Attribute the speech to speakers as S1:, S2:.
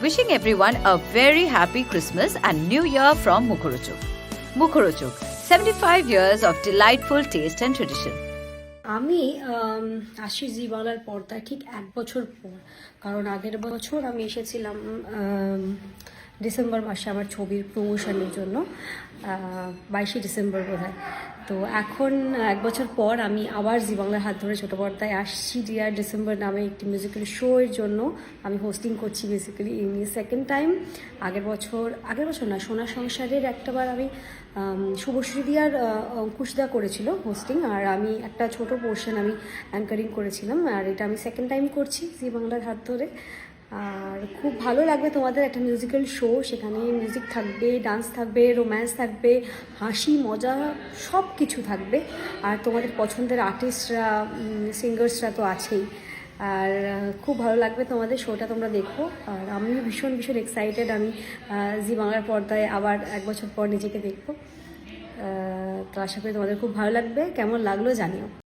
S1: Wishing everyone a very happy Christmas and New Year from Mukhorochuk. Mukhorochuk, 75 years of delightful taste and tradition.
S2: আমি আসি জি বাংলার পর্দায় ঠিক এক বছর পর কারণ আগের বছর আমি এসেছিলাম ডিসেম্বর মাসে আমার ছবির প্রমোশনের জন্য বাইশে ডিসেম্বর বোধ তো এখন এক বছর পর আমি আবার জি বাংলার হাত ধরে ছোটো পর্দায় আসছি। ডিয়ার ডিসেম্বর নামে একটি মিউজিক্যাল শো এর জন্য আমি হোস্টিং করছি বেসিক্যালি এই নিয়ে। সেকেন্ড টাইম আগের বছর আগের বছর না, সোনা সংসারের একটাবার আমি শুভশ্রী দিয়ার অঙ্কুশদা করেছিল হোস্টিং আর আমি একটা ছোট পোর্শন আমি অ্যাঙ্কারিং করেছিলাম, আর এটা আমি সেকেন্ড টাইম করছি জি বাংলার হাত ধরে। আর খুব ভালো লাগবে তোমাদের একটা মিউজিক্যাল শো সেখানে মিউজিক থাকবে ডান্স থাকবে রোম্যান্স থাকবে, হাসি, মজা সব কিছু থাকবে। আর তোমাদের পছন্দের আর্টিস্টরা সিঙ্গার্সরা তো আছেই। আর খুব ভালো লাগবে তোমাদের শোটা তোমরা দেখো। আর আমিও ভীষণ ভীষণ এক্সাইটেড আমি জি বাংলার পর্দায় আবার এক বছর পর নিজেকে দেখব। তো আশা করি তোমাদের খুব ভালো লাগবে। কেমন লাগল জানিও।